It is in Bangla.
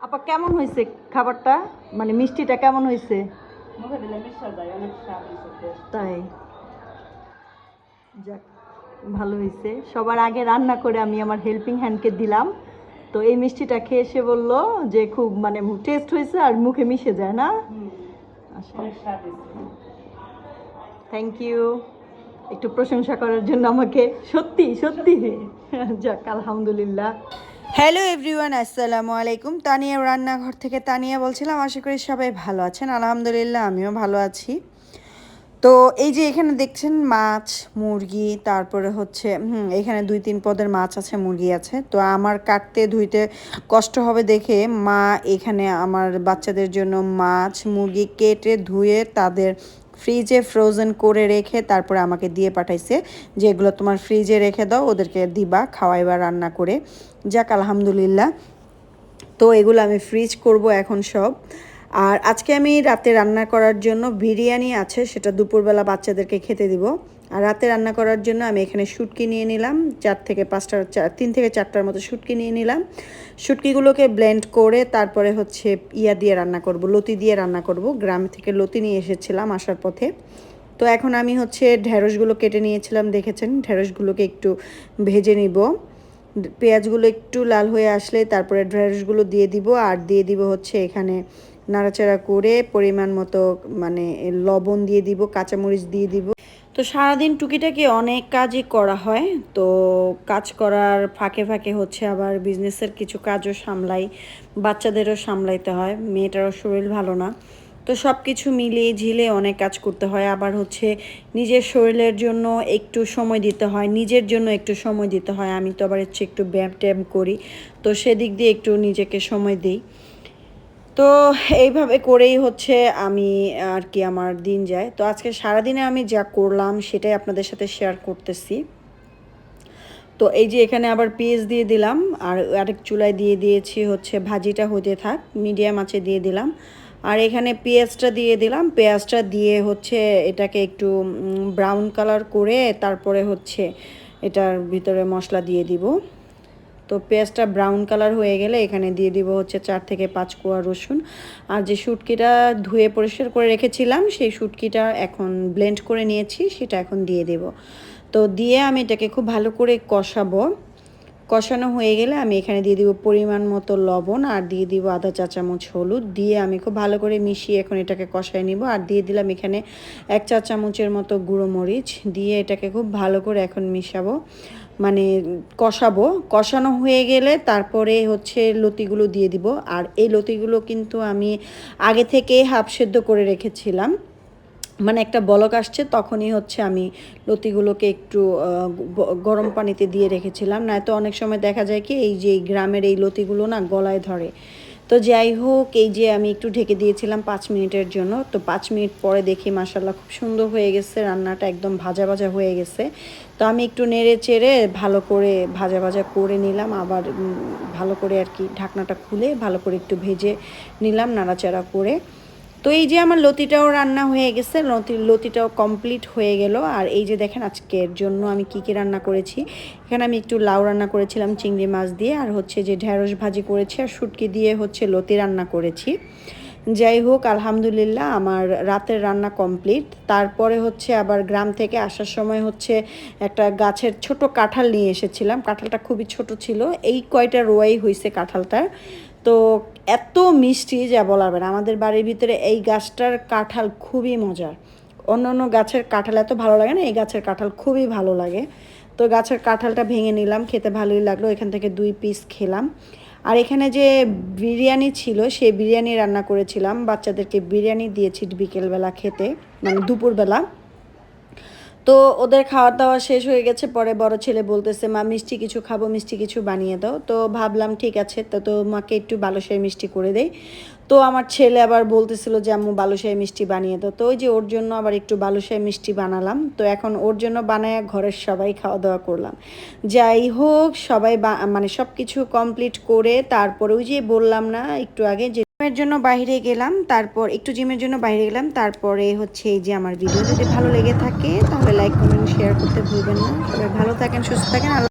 আপা কেমন হয়েছে খাবারটা? মানে মিষ্টিটা কেমন হয়েছে। তাই? যাক ভালো হয়েছে। সবার আগে রান্না করে আমি আমার হেল্পিং হ্যান্ডকে দিলাম। তো এই মিষ্টিটা খেয়ে এসে বলল যে খুব মানে টেস্ট হয়েছে আর মুখে মিশে যায় না? হুম, আচ্ছা। থ্যাংক ইউ একটু প্রশংসা করার জন্য আমাকে। সত্যি। সত্যি। যাক আলহামদুলিল্লাহ। হ্যালো এভরিওয়ান আসসালামু আলাইকুম তানিয়া রান্নাঘর থেকে তানিয়া বলছিলাম, আশা করি সবাই ভালো আছেন। আলহামদুলিল্লাহ, আমিও ভালো আছি। তো এই যে এখানে দেখছেন মাছ, মুরগি, তারপরে হচ্ছে, হুম, এখানে দুই তিন পদের মাছ আছে, মুরগি আছে। তো আমার কাটতে, ধুইতে কষ্ট হবে দেখে মা এখানে আমার বাচ্চাদের জন্য মাছ, মুরগি কেটে ধুয়ে তাদের ফ্রিজে ফ্রোজেন করে রেখে তারপরে আমাকে দিয়ে পাঠাইছে যে এগুলো তোমার ফ্রিজে রেখে দাও, ওদেরকে দিবা, খাওয়াই বা রান্না করে। যাক, আলহামদুলিল্লাহ। তো এগুলো আমি ফ্রিজ করব এখন সব। আর আজকে আমি রাতে রান্না করার জন্য বিরিয়ানি আছে, সেটা দুপুরবেলা বাচ্চাদেরকে খেতে দিব। আর রাতে রান্না করার জন্য আমি এখানে শুটকি নিয়ে নিলাম, চার থেকে পাঁচটা চার তিন থেকে চারটার মতো শুটকি নিয়ে নিলাম। শুটকিগুলোকে ব্লেন্ড করে তারপরে হচ্ছে ইয়া দিয়ে রান্না করব, লতি দিয়ে রান্না করব। গ্রাম থেকে লতি নিয়ে এসেছিলাম আসার পথে। তো এখন আমি হচ্ছে ঢেঁড়সগুলো কেটে নিয়েছিলাম, দেখেছেন? ঢেঁড়সগুলোকে একটু ভেজে নিব। পেঁয়াজগুলো একটু লাল হয়ে আসলে তারপরে ঢেঁড়সগুলো দিয়ে দিব আর দিয়ে দিব হচ্ছে এখানে নাড়াচাড়া করে পরিমাণ মতো মানে লবণ দিয়ে দিব, কাঁচামরিচ দিয়ে দিব। তো সারাদিন টুকিটাকি অনেক কাজই করা হয়, তো কাজ করার ফাঁকে ফাঁকে হচ্ছে আবার বিজনেসের কিছু কাজও সামলাই, বাচ্চাদেরও সামলাইতে হয়, মেয়েটারও শরীর ভালো না। তো সব কিছু মিলিয়ে ঝিলে অনেক কাজ করতে হয়। আবার হচ্ছে নিজের শরীরের জন্য একটু সময় দিতে হয়, নিজের জন্য একটু সময় দিতে হয়। আমি তো আবার হচ্ছে একটু ব্যায়াম ট্যাম করি, তো সেদিক দিয়ে একটু নিজেকে সময় দিই। তো এইভাবে করেই হচ্ছে আমি আর কি আমার দিন যায়। তো আজকে সারাদিনে আমি যা করলাম সেটাই আপনাদের সাথে শেয়ার করতেছি। তো এই যে এখানে আবার পেঁয়াজ দিয়ে দিলাম, আর আরেক চুলায় দিয়ে দিয়েছি হচ্ছে ভাজিটা হতে থাক মিডিয়াম আছে দিয়ে দিলাম। আর এখানে পেঁয়াজটা দিয়ে দিলাম। পেঁয়াজটা দিয়ে হচ্ছে এটাকে একটু ব্রাউন কালার করে তারপরে হচ্ছে এটার ভিতরে মশলা দিয়ে দিব। তো পেঁয়াজটা ব্রাউন কালার হয়ে গেলে এখানে দিয়ে দিব হচ্ছে চার থেকে পাঁচ কোয়া রসুন। আর যে শুটকিটা ধুয়ে পরিষ্কার করে রেখেছিলাম, সেই শুটকিটা এখন ব্লেন্ড করে নিয়েছি, সেটা এখন দিয়ে দেব। তো দিয়ে আমি এটাকে খুব ভালো করে কষাবো। কষানো হয়ে গেলে আমি এখানে দিয়ে দিব পরিমাণ মতো লবণ আর দিয়ে দিব আধা চা চামচ হলুদ। দিয়ে আমি খুব ভালো করে মিশিয়ে এখন এটাকে কষায় নিব। আর দিয়ে দিলাম এখানে এক চা চামচের মতো গুঁড়ো মরিচ। দিয়ে এটাকে খুব ভালো করে এখন মিশাবো। মানে কষাবো। কষানো হয়ে গেলে তারপরে হচ্ছে লতিগুলো দিয়ে দিব। আর এই লতিগুলো কিন্তু আমি আগে থেকে হাফ সেদ্ধ করে রেখেছিলাম। মানে একটা বলক আসছে, তখনই হচ্ছে আমি লতিগুলোকে একটু গরম পানিতে দিয়ে রেখেছিলাম। নয়তো অনেক সময় দেখা যায় কি, এই যে গ্রামের এই লতিগুলো না গলায় ধরে। তো যাই হোক, এই যে আমি একটু ঢেকে দিয়েছিলাম পাঁচ মিনিটের জন্য। তো পাঁচ মিনিট পরে দেখি মাসাল্লাহ খুব সুন্দর হয়ে গেছে, রান্নাটা একদম ভাজা ভাজা হয়ে গেছে। তো আমি একটু নেড়ে চেড়ে ভালো করে ভাজা ভাজা করে নিলাম, আবার ভালো করে আর কি ঢাকনাটা খুলে ভালো করে একটু ভেজে নিলাম নাড়াচাড়া করে। তো এই যে আমার লতিটাও রান্না হয়ে গেছে, লতি, লতিটাও কমপ্লিট হয়ে গেল। আর এই যে দেখেন আজকের জন্য আমি কি কি রান্না করেছি। এখানে আমি একটু লাউ রান্না করেছিলাম, চিংড়ি মাছ দিয়ে, আর হচ্ছে যে ঢ্যাঁড়স ভাজি করেছি, আর শুটকি দিয়ে হচ্ছে লতি রান্না করেছি। যাই হোক, আলহামদুলিল্লাহ আমার রাতের রান্না কমপ্লিট তারপরে হচ্ছে আবার গ্রাম থেকে আসার সময় হচ্ছে একটা গাছের ছোট কাঁঠাল নিয়ে এসেছিলাম। কাঁঠালটা খুবই ছোট ছিল। এই কয়টা রোয়াই হয়েছে কাঁঠালটার। তো এত মিষ্টি যা বলার না আমাদের বাড়ির ভিতরে এই গাছটার কাঁঠাল খুবই মজার। অন্য অন্য গাছের কাঁঠাল এত ভালো লাগে না, এই গাছের কাঁঠাল খুবই ভালো লাগে। তো গাছের কাঁঠালটা ভেঙে নিলাম, খেতে ভালোই লাগল, এখান থেকে দুই পিস খেলাম। আর এখানে যে বিরিয়ানি ছিল, সেই বিরিয়ানি রান্না করেছিলাম। বাচ্চাদেরকে বিরিয়ানি দিয়েছি বিকেলবেলা খেতে মানে দুপুরবেলা। তো ওদের খাওয়া দাওয়া শেষ হয়ে গেছে, পরে বড় ছেলে বলতেছে, মা, মিষ্টি কিছু খাব, মিষ্টি কিছু বানিয়ে দাও। তো ভাবলাম, ঠিক আছে। তো তো মাকে একটু বালুশাহী মিষ্টি করে দেই। তো আমার ছেলে আবার বলতেছিল যে, আম্মু, বালুশাহী মিষ্টি বানিয়ে দাও। তো ওই যে ওর জন্য আবার একটু বালুশাহী মিষ্টি বানালাম। তো এখন ওর জন্য বানায় ঘরের সবাই খাওয়া দাওয়া করলাম। যাই হোক, সবাই মানে সব কিছু কমপ্লিট করে তারপরে ওই যে বললাম না, একটু আগে যে জিমের জন্য বাইরে গেলাম, তারপর একটু জিমের জন্য বাইরে গেলাম, তারপরে হচ্ছে এই যে আমার ভিডিও যদি ভালো লেগে থাকে, তাহলে লাইক কমেন্ট শেয়ার করতে ভুলবেন না। সবাই ভালো থাকেন, সুস্থ থাকেন